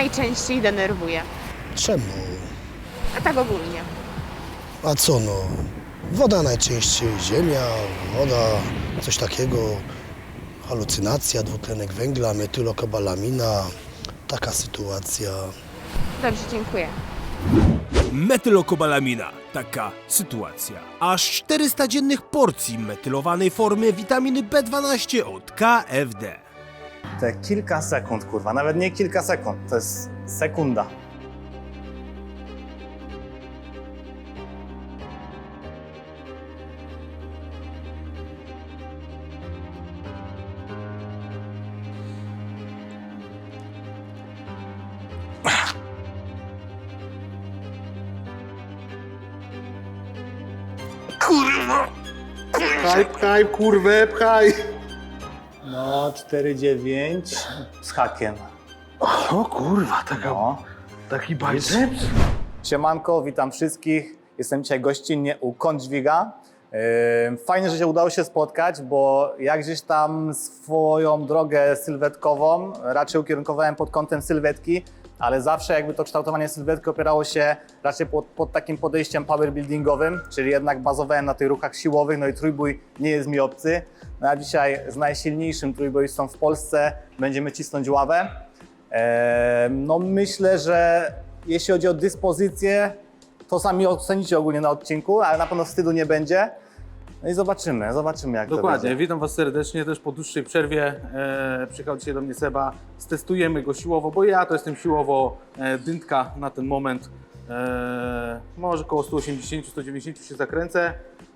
najczęściej denerwuje? Czemu? A tak ogólnie. A co no? Woda najczęściej, ziemia, woda, coś takiego. Halucynacja, dwutlenek węgla, metylokobalamina. Taka sytuacja. Dobrze, dziękuję. Metylokobalamina. Taka sytuacja. Aż 400 dziennych porcji metylowanej formy witaminy B12 od KFD. Te kilka sekund, kurwa, nawet nie kilka sekund, to jest sekunda. Pchaj, pchaj, kurwę, pchaj. No, 4,9 z hakiem. O kurwa, taka, No. taki biceps. Siemanko, witam wszystkich. Jestem dzisiaj gościnnie u Kądźwiga. Yy, Fajnie, że się udało się spotkać, bo ja gdzieś tam swoją drogę sylwetkową raczej ukierunkowałem pod kątem sylwetki, ale zawsze jakby to kształtowanie sylwetki opierało się raczej pod, pod takim podejściem powerbuildingowym, czyli jednak bazowałem na tych ruchach siłowych, no i trójbój nie jest mi obcy. No a dzisiaj z najsilniejszym trójboistą w Polsce będziemy cisnąć ławę. Eee, No myślę, że jeśli chodzi o dyspozycję, to sami ocenicie ogólnie na odcinku, ale na pewno wstydu nie będzie. No i zobaczymy, zobaczymy jak to Dokładnie, będzie. witam Was serdecznie też po dłuższej przerwie. E, przyjechał dzisiaj do mnie Seba, stestujemy go siłowo, bo ja to jestem siłowo e, dyntka na ten moment. E, może około 180-190 się zakręcę.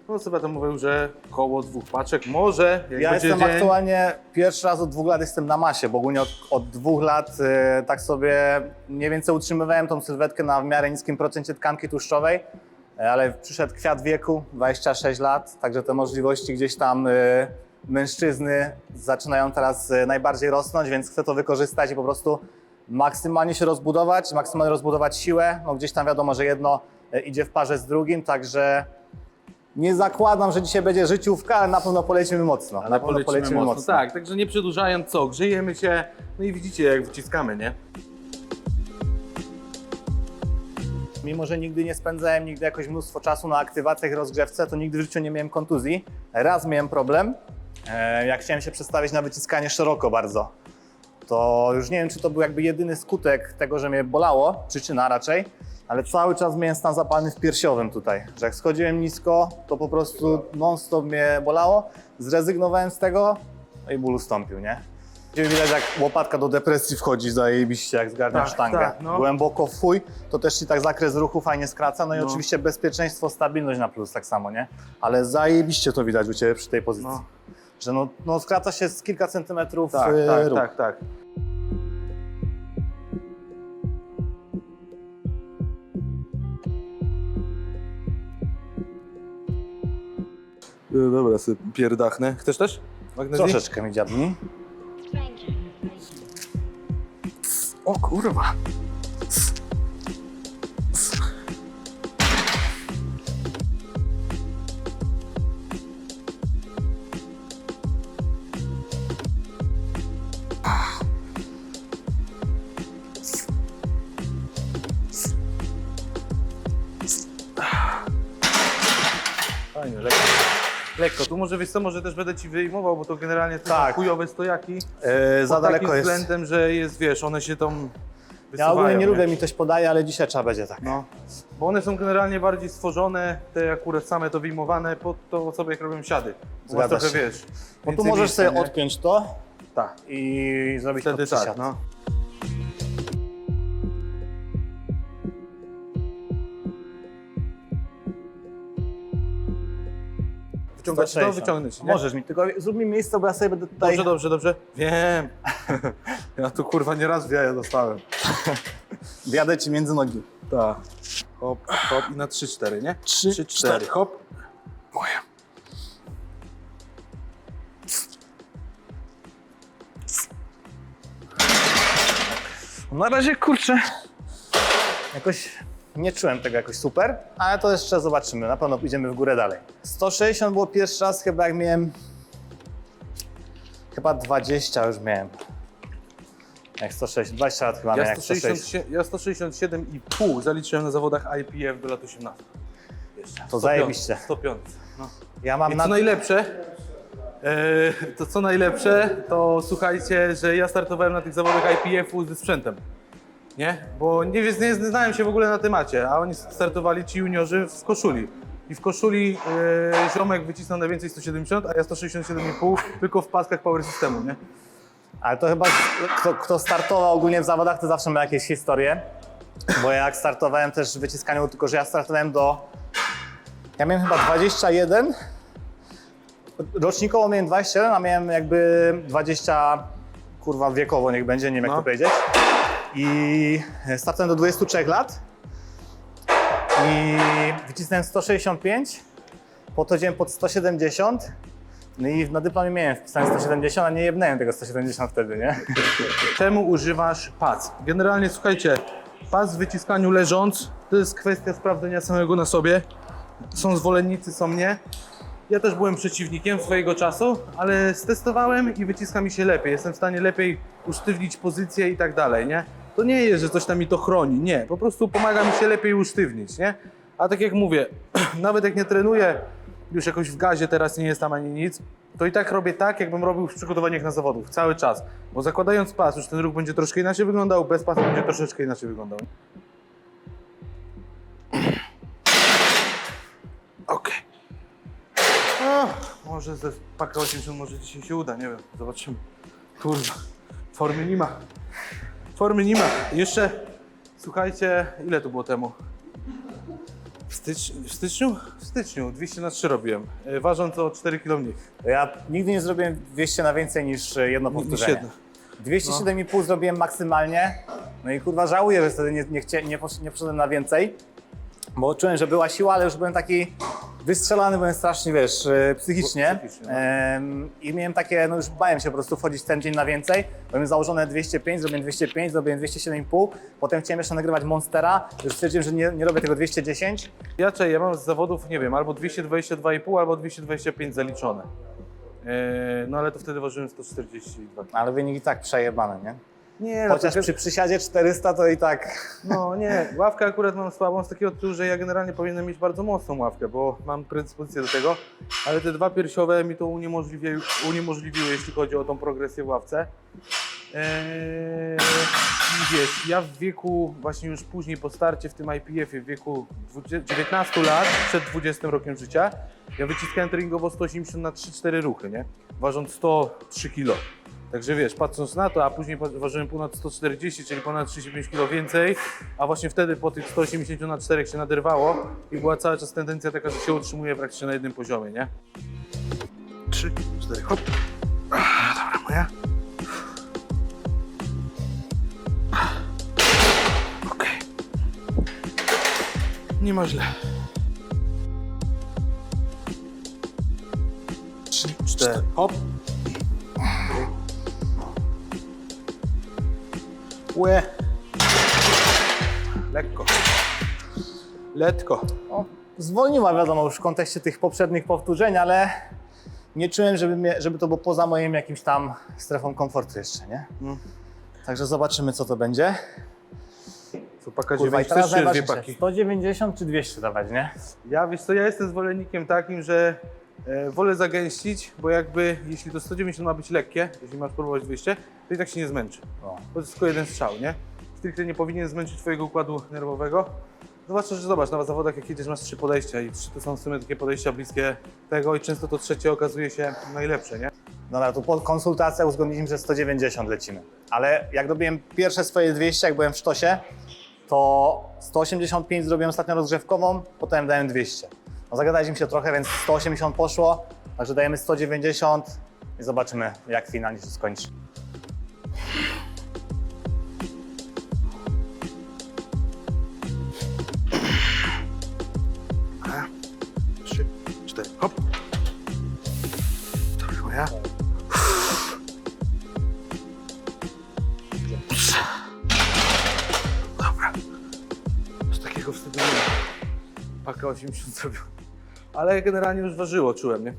No Seba tam mówił, że koło dwóch paczek, może jak Ja będzie jestem dzień. aktualnie pierwszy raz od dwóch lat jestem na masie, bo ogólnie od, od dwóch lat e, tak sobie mniej więcej utrzymywałem tą sylwetkę na w miarę niskim procencie tkanki tłuszczowej, ale przyszedł kwiat wieku, 26 lat, także te możliwości gdzieś tam e, mężczyzny zaczynają teraz e, najbardziej rosnąć, więc chcę to wykorzystać i po prostu maksymalnie się rozbudować, maksymalnie rozbudować siłę. No gdzieś tam wiadomo, że jedno e, idzie w parze z drugim, także nie zakładam, że dzisiaj będzie życiówka, ale na pewno polecimy mocno. Ale na pewno polecimy mocno. Tak, także nie przedłużając co, grzejemy się, no i widzicie jak wyciskamy, nie? Mimo, że nigdy nie spędzałem nigdy jakoś mnóstwo czasu na aktywacjach rozgrzewce, to nigdy w życiu nie miałem kontuzji. Raz miałem problem, e, jak chciałem się przestawić na wyciskanie szeroko bardzo. To już nie wiem, czy to był jakby jedyny skutek tego, że mnie bolało, przyczyna raczej, ale cały czas miałem stan zapalny w piersiowym tutaj, że jak schodziłem nisko, to po prostu non-stop mnie bolało. Zrezygnowałem z tego, no i ból ustąpił, nie? Widać jak łopatka do depresji wchodzi zajebiście, jak zgarniasz Tak, sztangę. tak, no. Głęboko w chuj, to też ci tak zakres ruchu fajnie skraca, no i No. oczywiście bezpieczeństwo, stabilność na plus tak samo, nie? Ale zajebiście to widać u Ciebie przy tej pozycji. No. Że no, no skraca się z kilka centymetrów Tak, yy, tak, ruch. tak, tak. No dobra, sobie pierdachnę. Chcesz też? Magnezji? Troszeczkę mi dziabni. O kurwa. Może wiesz co, może też będę ci wyjmował, bo to generalnie to Tak. chujowe stojaki. Pod za daleko takim jest. względem, że jest, wiesz, one się tam Ja wysuwają, ogólnie nie lubię, mi ktoś podaje, ale dzisiaj trzeba będzie tak. No, bo one są generalnie bardziej stworzone, te akurat same to wyjmowane pod to osobę, jak robią siady. Bo masz Zgadza trochę, się. wiesz, Bo tu więcej możesz miejsca, sobie nie? odpiąć to Tak, i zrobić wtedy to tak, przysiad. no. Wyciągać to, 160. wyciągnąć, nie? Możesz mi, tylko zrób mi miejsce, bo ja sobie będę tutaj... Dobrze, dobrze, dobrze. Wiem. Ja tu kurwa nieraz w jaja dostałem. Wjadę ci między nogi. Tak. Hop, hop i na 3-4, nie? Trzy, 3-4, cztery. hop. Moja. Na razie, kurczę, jakoś nie czułem tego jakoś super, ale to jeszcze zobaczymy. Na pewno pójdziemy w górę dalej. 160 było pierwszy raz chyba jak miałem... Chyba 20 już miałem. Jak 106, 20 lat chyba Ja, miałem jak 106. 160, ja 167,5 zaliczyłem na zawodach IPF do lat 18. Jeszcze. 105, zajebiście. 105. No. Ja mam I na... co najlepsze, e, to co najlepsze, to słuchajcie, że ja startowałem na tych zawodach IPF-u ze sprzętem. Nie? Bo nie, nie znałem się w ogóle na temacie, a oni startowali ci juniorzy w koszuli. I w koszuli e, ziomek wycisnął najwięcej 170, a ja 167,5 tylko w paskach power systemu, nie? Ale to chyba kto, kto startował ogólnie w zawodach, to zawsze ma jakieś historie. Bo ja jak startowałem też w wyciskaniu, tylko że ja startowałem do. Ja miałem chyba 21. Rocznikowo miałem 27, a miałem jakby 20 kurwa wiekowo niech będzie, nie wiem jak No. to powiedzieć. I startowałem do 23 lat. I wycisnąłem 165. Potem wziąłem pod 170. No i na dyplomie miałem wpisane 170, a nie jebnąłem tego 170 wtedy, nie? Czemu używasz pac? Generalnie słuchajcie, pas w wyciskaniu leżąc to jest kwestia sprawdzenia samego na sobie. Są zwolennicy, są nie. Ja też byłem przeciwnikiem swojego czasu, ale stestowałem i wyciska mi się lepiej. Jestem w stanie lepiej usztywnić pozycję i tak dalej, nie? To nie jest, że coś tam mi to chroni, nie. Po prostu pomaga mi się lepiej usztywnić, nie? A tak jak mówię, nawet jak nie trenuję już jakoś w gazie teraz nie jest tam ani nic, to i tak robię tak, jakbym robił w przygotowaniach na zawodów, cały czas. Bo zakładając pas, już ten ruch będzie troszkę inaczej wyglądał, bez pasu będzie troszeczkę inaczej wyglądał. Okej. O, Może ze paka 80, może dzisiaj się uda, nie wiem, zobaczymy. Kurwa, formy nie ma. Formy nie ma. Jeszcze, słuchajcie, ile to było temu? W, stycz, w styczniu? W styczniu, 200 na 3 robiłem, e, ważąc o 4 kg mniej Ja nigdy nie zrobiłem 200 na więcej niż e, jedno niż powtórzenie. jedno. 207,5 zrobiłem maksymalnie. No i kurwa żałuję, że wtedy nie, nie, chcia, nie, posz, nie poszedłem na więcej. Bo czułem, że była siła, ale już byłem taki wystrzelany, byłem strasznie, wiesz, e, psychicznie. Psychicznie, no. I miałem takie, no już bałem się po prostu wchodzić ten dzień na więcej. Byłem założone 205, zrobiłem 205, zrobiłem 207,5. Potem chciałem jeszcze nagrywać Monstera. Już stwierdziłem, że nie, nie robię tego 210. Ja, czekaj, ja mam z zawodów, nie wiem, albo 222,5, albo 225 zaliczone. E, no ale to wtedy ważyłem 142. Ale wynik i tak przejebany, nie? Nie, Chociaż to, przy przysiadzie 400 to i tak... No nie, ławkę akurat mam słabą z takiego tytułu, że ja generalnie powinienem mieć bardzo mocną ławkę, bo mam predyspozycję do tego, ale te dwa piersiowe mi to uniemożliwiły, uniemożliwiły jeśli chodzi o tą progresję w ławce. Eee, wiesz, ja w wieku, właśnie już później po starcie w tym IPF-ie, w wieku 20 19 lat, przed 20 rokiem życia, ja wyciskałem treningowo 180 na 3-4 ruchy, nie? Ważąc 103 kg. Także wiesz, patrząc na to, a później ważyłem ponad 140, czyli ponad 35 kg więcej, a właśnie wtedy po tych 180 na 4 się naderwało i była cały czas tendencja taka, że się utrzymuje praktycznie na jednym poziomie, nie? 3, 4, hop. Ah, Dobra, moja. Okej. Nie ma źle. 3, 4, hop. Łe. Lekko. Letko. O, zwolniła wiadomo już w kontekście tych poprzednich powtórzeń, ale nie czułem, żeby, mnie, żeby to było poza moim jakimś tam strefą komfortu jeszcze, nie? Mm. Także zobaczymy, co to będzie. Tu paka Kurwa, i 9 teraz też jest dwie najważniejsze, paki. 190 czy 200 dawać, nie? Ja wiesz co, ja jestem zwolennikiem takim, że wolę zagęścić, bo jakby jeśli to 190 ma być lekkie, jeśli masz próbować 200, to i tak się nie zmęczy. O. To jest tylko jeden strzał, nie? Stricte nie powinien zmęczyć twojego układu nerwowego. Zwłaszcza, że zobacz, na zawodach jak jedziesz masz trzy podejścia i trzy to są w sumie takie podejścia bliskie tego i często to trzecie okazuje się najlepsze, nie? Dobra, tu po konsultacjach uzgodniliśmy, że 190 lecimy. Ale jak robiłem pierwsze swoje 200, jak byłem w sztosie, to 185 zrobiłem ostatnio rozgrzewkową, potem dałem 200. No zagadaliśmy się trochę, więc 180 poszło, także dajemy 190 i zobaczymy, jak finalnie się skończy. Trzy, cztery, hop. Dobra, moja. Dobra. Z takiego wstydu nie ma. Paka 80 zrobił. Ale generalnie już ważyło, czułem, nie?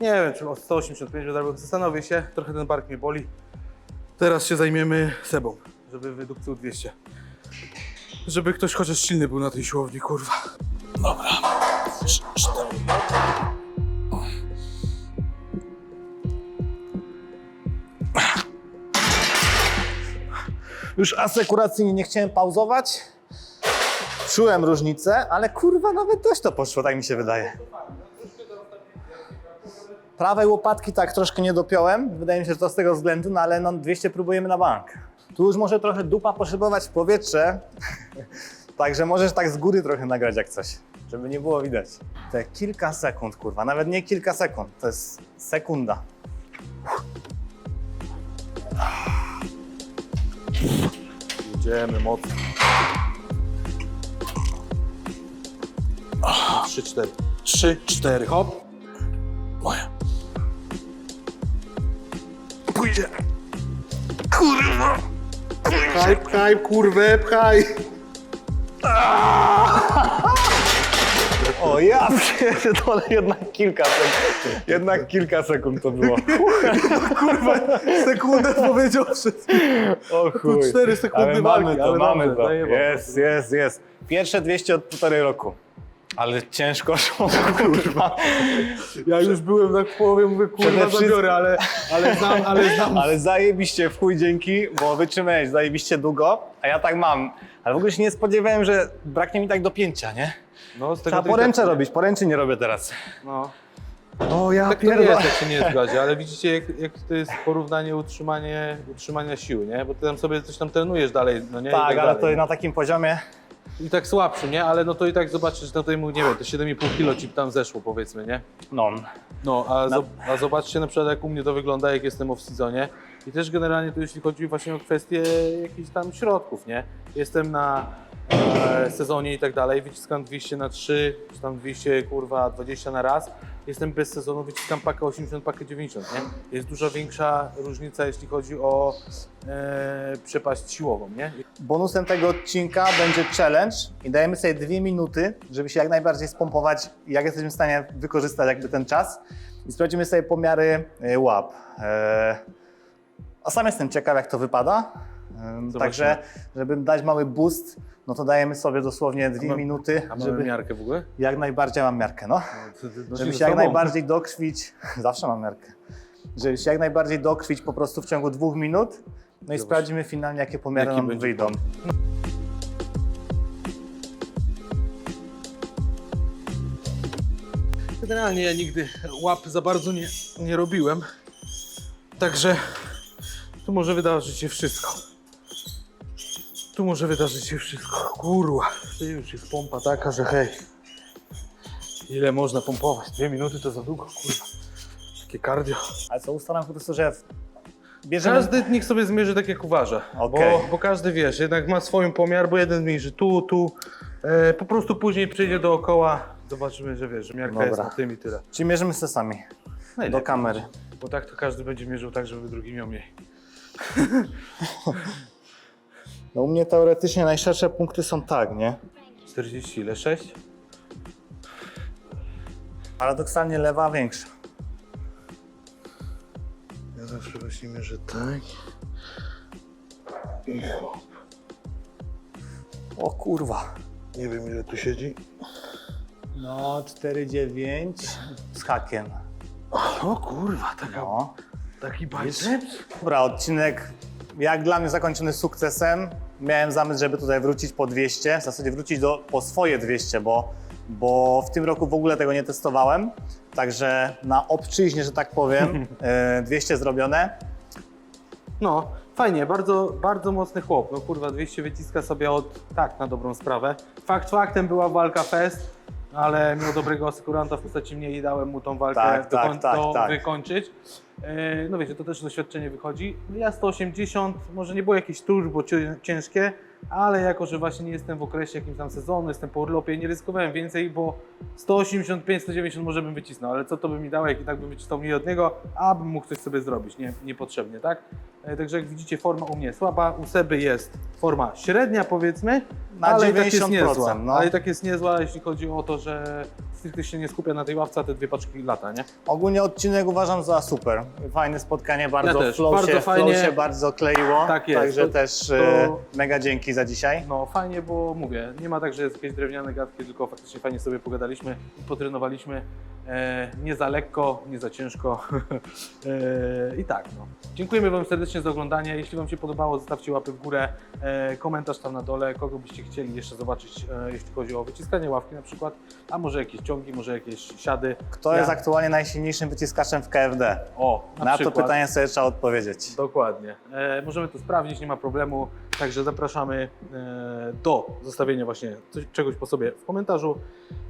Nie wiem, czy o 185 wydarłem. Zastanowię się, trochę ten bark mnie boli. Teraz się zajmiemy Sebą, żeby wydupcył 200. Żeby ktoś chociaż silny był na tej siłowni, kurwa. Dobra. Już asekuracyjnie nie chciałem pauzować. Czułem różnicę, ale kurwa nawet dość to poszło, tak mi się wydaje. Prawej łopatki tak troszkę nie dopiąłem. Wydaje mi się, że to z tego względu, no ale no 200 próbujemy na bank. Tu już może trochę dupa poszybować w powietrze. Także możesz tak z góry trochę nagrać jak coś, żeby nie było widać. Te kilka sekund, kurwa, nawet nie kilka sekund, to jest sekunda. Idziemy mocno. 3, 4. 3, 4, hop. Moja. Pójdzie. Kurwa. Pchaj, pchaj, kurwę, pchaj. O ja pierdolę, jednak kilka sekund. Jednak kilka sekund to było. Sekundę powiedział wszystko. O chuj. cztery sekundy ale walki, mamy to, ale mamy dobrze, to. zajebał. Jest, jest, jest. Pierwsze 200 od półtorej roku. Ale ciężko szło, kurwa. Ja już byłem na połowie, mówię, kurwa, wszystkim- zabiorę, ale, ale znam, ale znam. Ale zajebiście w chuj dzięki, bo wytrzymałeś zajebiście długo, a ja tak mam. Ale w ogóle się nie spodziewałem, że braknie mi tak dopięcia, nie? No, z tego Trzeba to i poręcze tak- robić, poręczy nie robię teraz. No. O ja Tak to nie jest, jak się nie zgadza, ale widzicie, jak, jak to jest porównanie utrzymanie, utrzymania siły, nie? Bo ty tam sobie coś tam trenujesz dalej, no nie? I Tak, ale dalej, to na takim poziomie. I tak słabszy, nie? Ale no to i tak zobaczysz, no to mu, nie wiem, to 7,5 kilo ci tam zeszło, powiedzmy, nie? No. No, a, zo- a zobaczcie na przykład, jak u mnie to wygląda, jak jestem off seasonie. I też generalnie to jeśli chodzi właśnie o kwestie jakichś tam środków, nie? Jestem na e, sezonie i tak dalej, wyciskam 200 na 3, czy tam 200, kurwa, 20 na raz. Jestem bez sezonu, wyciskam pakę 80, pakę 90, nie? Jest dużo większa różnica, jeśli chodzi o e, przepaść siłową, nie? Bonusem tego odcinka będzie challenge i dajemy sobie dwie minuty, żeby się jak najbardziej spompować, jak jesteśmy w stanie wykorzystać jakby ten czas i sprawdzimy sobie pomiary e, łap. E, A sam jestem ciekaw, jak to wypada. Em, Także, żeby dać mały boost, no to dajemy sobie dosłownie dwie ma- minuty, A mamy żeby miarkę w ogóle? jak najbardziej mam miarkę, no. To- to Żeby się jak najbardziej dokrwić, zawsze mam miarkę, żeby się jak najbardziej dokrwić po prostu w ciągu dwóch minut, no i Zobacz. sprawdzimy finalnie, jakie pomiary Jaki nam będzie wyjdą. Generalnie ja nigdy łap za bardzo nie, nie robiłem. Także tu może wydarzyć się wszystko. Tu może wydarzyć się wszystko. Kurwa, to już jest pompa taka, że hej. Ile można pompować? Dwie minuty to za długo, kurwa. Takie cardio. Ale co, ustalam po prostu, że bierzemy... Każdy niech sobie zmierzy tak jak uważa. Okej. Bo, bo każdy wiesz, jednak ma swoją pomiar, bo jeden mierzy tu, tu. E, po prostu później przyjdzie dookoła. Zobaczymy, że wiesz, że miarka Dobra. jest na tym i tyle. Czyli mierzymy se sami, do Najlepiej. kamery. Bo tak to każdy będzie mierzył tak, żeby drugi miał mniej. No u mnie teoretycznie najszersze punkty są tak, nie? 40 ile? 6? Paradoksalnie lewa większa. Ja zawsze właśnie mierzę tak. O kurwa. Nie wiem ile tu siedzi. No 4,9 z hakiem. O kurwa, taka, No. taki biceps? Dobra, odcinek jak dla mnie zakończony sukcesem. Miałem zamysł, żeby tutaj wrócić po 200, w zasadzie wrócić do, po swoje 200, bo, bo w tym roku w ogóle tego nie testowałem. Także na obczyźnie, że tak powiem, e, 200 zrobione. No, fajnie, bardzo, bardzo mocny chłop. No kurwa, 200 wyciska sobie od tak na dobrą sprawę. Fakt faktem była walka fest, ale miał dobrego asekuranta w postaci mnie i dałem mu tą walkę Tak, do, tak, tak, do tak. wykończyć. E, No wiecie, to też doświadczenie wychodzi. Ja 180, może nie było jakieś turbo cię- ciężkie, ale jako, że właśnie nie jestem w okresie jakimś tam sezonu, jestem po urlopie, nie ryzykowałem więcej, bo 185, 190 może bym wycisnął, ale co to by mi dało, jak i tak bym wycisnął mniej od niego, a bym mógł coś sobie zrobić, nie, niepotrzebnie, tak? E, Także jak widzicie, forma u mnie słaba, u Seby jest forma średnia powiedzmy, Na ale i tak jest 90%, niezła. no. Ale i tak jest niezła, jeśli chodzi o to, że stricte się nie skupia na tej ławce, a te dwie paczki lata, nie? Ogólnie odcinek uważam za super. Fajne spotkanie, bardzo, też. flow, Bardzo się, fajnie. flow się bardzo kleiło. Tak jest. Także To- też to- e, mega dzięki za dzisiaj. No fajnie, bo mówię, nie ma tak, że jest jakieś drewniane gadki, tylko faktycznie fajnie sobie pogadaliśmy i potrenowaliśmy. E, nie za lekko, nie za ciężko. e, I tak, no. Dziękujemy Wam serdecznie za oglądanie. Jeśli Wam się podobało, zostawcie łapy w górę, e, komentarz tam na dole, kogo byście chcieli jeszcze zobaczyć, jeśli chodzi o wyciskanie ławki na przykład, a może jakieś ciągi, może jakieś siady. Kto Ja- jest aktualnie najsilniejszym wyciskaczem w KFD? O, na, Na, to pytanie sobie trzeba odpowiedzieć. Dokładnie. Możemy to sprawdzić, nie ma problemu. Także zapraszamy do zostawienia właśnie czegoś po sobie w komentarzu.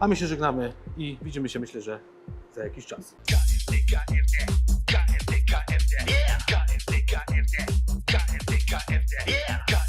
A my się żegnamy i widzimy się myślę, że za jakiś czas. KFD, KFD, KFD, KFD, KFD, KFD, KFD.